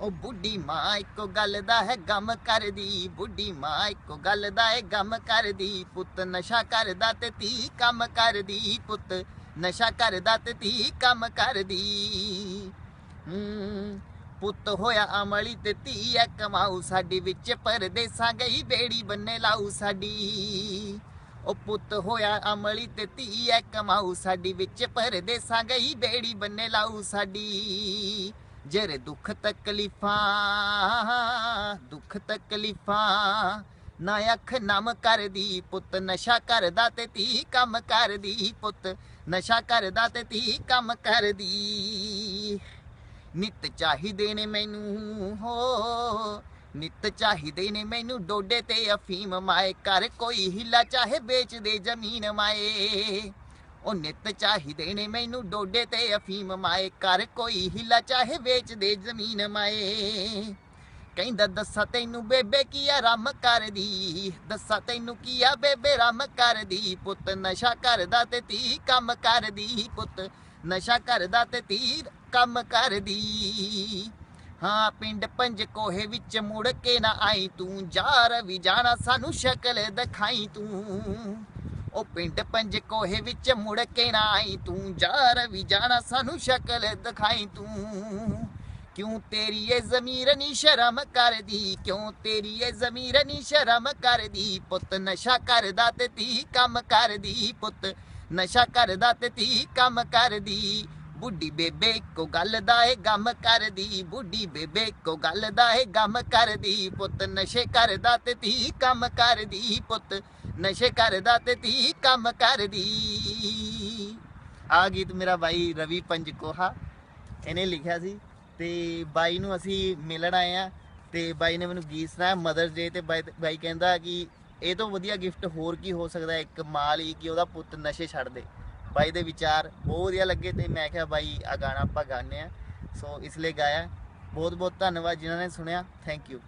ਉਹ ਬੁੱਢੀ ਮਾਂ ਇੱਕੋ ਗੱਲ ਦਾ ਹੈ ਗਮ ਕਰਦੀ, ਬੁੱਢੀ ਮਾਂ ਇੱਕੋ ਗੱਲ ਦਾ ਹੈ ਗਮ ਕਰਦੀ, ਪੁੱਤ ਨਸ਼ਾ ਕਰਦਾ ਤੇ ਧੀ ਕੰਮ ਕਰਦੀ, ਪੁੱਤ ਨਸ਼ਾ ਕਰਦਾ ਤੇ ਧੀ ਕੰਮ ਕਰਦੀ। ਪੁੱਤ ਹੋਇਆ ਅਮਲੀ ਤੇ ਧੀ ਐ ਕਮਾਊ, ਸਾਡੀ ਵਿੱਚ ਪਰਦੇਸਾਂ ਗਈ, ਬੇੜੀ ਬੰਨੇ ਲਾਊ ਸਾਡੀ। ਉਹ ਪੁੱਤ ਹੋਇਆ ਅਮਲੀ ਤੇ ਧੀ ਐ ਕਮਾਊ, ਸਾਡੀ ਵਿੱਚ ਪਰਦੇਸਾਂ ਗਈ, ਬੇੜੀ ਬੰਨੇ ਲਾਊ ਸਾਡੀ। ਜਰ ਦੁੱਖ ਤਕਲੀਫਾਂ ਦੁੱਖ ਤਕਲੀਫਾਂ, ਨਾ ਅੱਖ ਨਮ ਕਰਦੀ ਪੁੱਤ, ਨਸ਼ਾ ਕਰਦਾ ਤੇ ਤੀ ਕੰਮ ਕਰਦੀ ਪੁੱਤ, ਨਸ਼ਾ ਕਰਦਾ ਤੇ ਤੀ ਕੰਮ ਕਰਦੀ। ਨਿਤ ਚਾਹੀਦੇ ਨੇ ਮੈਨੂੰ, ਹੋ, ਨਿਤ ਚਾਹੀਦੇ ਨੇ ਮੈਨੂੰ ਡੋਡੇ ਤੇ ਅਫੀਮ ਮਾਏ ਕਰ ਕੋਈ ਹਿੱਲਾ ਚਾਹੇ ਵੇਚ ਦੇ ਜ਼ਮੀਨ ਮਾਏ। ਉਹ ਨਿਤ ਚਾਹੀਦੇ ਨੇ ਮੈਨੂੰ ਡੋਡੇ ਤੇ ਅਫੀਮ ਮਾਏ। ਕਰ ਕੋਈ ਹਿੱਲਾ ਚਾਹੇ ਵੇਚ ਦੇ ਜ਼ਮੀਨ ਮਾਏ। ਕਹਿੰਦਾ, ਦੱਸਾਂ ਤੈਨੂੰ ਬੇਬੇ ਕੀ ਆ ਰਮ ਕਰਦੀ। ਦੱਸਾਂ ਤੈਨੂੰ ਕੀ ਆ ਬੇਬੇ ਰਮ ਕਰਦੀ। ਪੁੱਤ ਨਸ਼ਾ ਕਰਦਾ ਤੇ ਧੀ ਕੰਮ ਕਰਦੀ। ਪੁੱਤ ਨਸ਼ਾ ਕਰਦਾ ਤੇ ਧੀ ਕੰਮ ਕਰਦੀ। ਹਾਂ, ਪਿੰਡ ਪੰਜ ਕੋਹੇ ਵਿੱਚ ਮੁੜ ਕੇ ਨਾ ਆਈ ਤੂੰ। ਯਾਰ ਵੀ ਜਾਣਾ ਸਾਨੂੰ ਸ਼ਕਲ ਦਿਖਾਈ ਤੂੰ। ਉਹ ਪਿੰਡ ਪੰਜ ਕੋਹੇ ਵਿੱਚ ਮੁੜ ਕੇ ਨਾ ਆਈ ਤੂੰ ਜਾ ਰਵੀ ਜਾਣਾ, ਸਾਨੂੰ ਸ਼ਕਲ ਦਿਖਾਈ ਤੂੰ। ਕਿਉਂ ਤੇਰੀ ਇਹ ਜ਼ਮੀਰ ਨੀ ਸ਼ਰਮ ਕਰਦੀ? ਕਿਉਂ ਤੇਰੀ ਇਹ ਜ਼ਮੀਰ ਨੀ ਸ਼ਰਮ ਕਰਦੀ? ਪੁੱਤ ਨਸ਼ਾ ਕਰਦਾ ਤੇ ਤੀ ਕੰਮ ਕਰਦੀ। ਪੁੱਤ ਨਸ਼ਾ ਕਰਦਾ ਤੇ ਤੀ ਕੰਮ ਕਰਦੀ। ਬੁੱਢੀ ਬੇਬੇ ਕੋ ਗੱਲ ਦਾ ਏ ਗਮ ਕਰਦੀ। ਬੁੱਢੀ ਬੇਬੇ ਕੋ ਗੱਲ ਦਾ ਏ ਗਮ ਕਰਦੀ। ਪੁੱਤ ਨਸ਼ੇ ਕਰਦਾ ਤੇ ਤੀ ਕੰਮ ਕਰਦੀ। ਪੁੱਤ ਨਸ਼ੇ ਕਰਦਾ ਤੇ ਧੀ ਕੰਮ ਕਰਦੀ। ਆ ਗੀਤ ਮੇਰਾ ਬਾਈ ਰਵੀ ਪੰਜਕੋਹਾ, ਇਹਨੇ ਲਿਖਿਆ ਸੀ ਤੇ ਬਾਈ ਨੂੰ ਅਸੀਂ ਮਿਲਣ ਆਏ ਆ ਤੇ ਬਾਈ ਨੇ ਮੈਨੂੰ ਗੀਤ ਸੁਣਾਇਆ ਮਦਰਸ ਡੇ ਤੇ ਬਾਈ ਬਾਈ ਕਹਿੰਦਾ ਕਿ ਇਹ ਤੋਂ ਵਧੀਆ ਗਿਫਟ ਹੋਰ ਕੀ ਹੋ ਸਕਦਾ, ਇੱਕ ਮਾਂ ਲਈ ਕਿ ਉਹਦਾ ਪੁੱਤ ਨਸ਼ੇ ਛੱਡ ਦੇ। ਬਾਈ ਦੇ ਵਿਚਾਰ ਬਹੁਤ ਵਧੀਆ ਲੱਗੇ ਤੇ ਮੈਂ ਕਿਹਾ ਬਾਈ ਆ ਗਾਣਾ ਆਪਾਂ ਗਾਣੇ ਆ ਸੋ ਇਸ ਲਈ ਗਾਇਆ। ਬਹੁਤ ਬਹੁਤ ਧੰਨਵਾਦ ਜਿਨ੍ਹਾਂ ਨੇ ਸੁਣਿਆ। Thank you